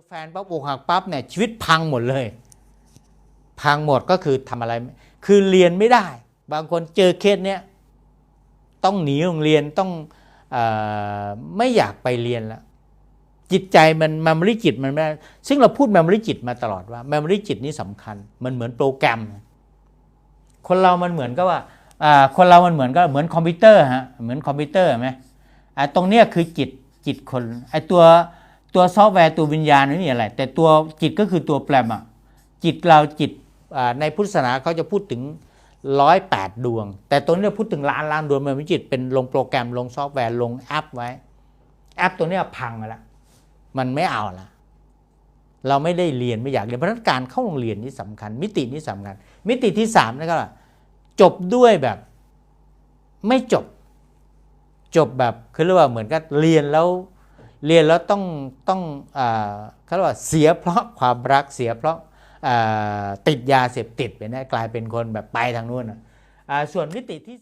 อแฟนปั๊บอกหักปั๊บเนี่ยชีวิตพังหมดเลย พังหมดก็คือทำอะไร คือเรียนไม่ได้ บางคนเจอเคสเนี้ยต้องหนีโรงเรียนต้องอไม่อยากไปเรียนแล้วจิตใจมันม e มริจิตมันไม่ได้ซึ่งเราพูดม e มริจิตมาตลอดว่าม e มริจิตนี่สำคัญ มันเหมือนโปรแกรม คนเรามันเหมือนกับว่าคนเรามันเหมือนก็เหมือนคอมพิวเตอร์ฮะเหมือนคอมพิวเตอร์ไหมอ่าตรงเนี้ยคือจิตจิตคนไอตัว ตัวซอฟต์แวร์ตัววิญญาณนี่อะไร แต่ตัวจิตก็คือตัวแปรมอะจิตเราจิตในพุทธศาสนาเขาจะพูดถึงร้อยแปดดวง แต่ตัวนี้เราพูดถึงล้านล้านดวงมันเป็นจิตเป็นลงโปรแกรมลงซอฟต์แวร์ลงแอปไว้ แอปตัวเนี้ยพังไปแล้วมันไม่เอาละเราไม่ได้เรียนไม่อยากเรียนเพราะนั้นการเข้าโรงเรียนนี่สำคัญ มิตินี้สำคัญ มิติที่สามนะครับจบด้วยแบบไม่จบ จบแบบคือเรียกว่าเหมือนกับเรียนแล้ว เรียนแล้วต้องต้องเขาเรียกว่าเสียเพราะความรักเสียเพราะติดยาเสพติดไปนะกลายเป็นคนแบบไปทางนู้นอ่าส่วนมิติที่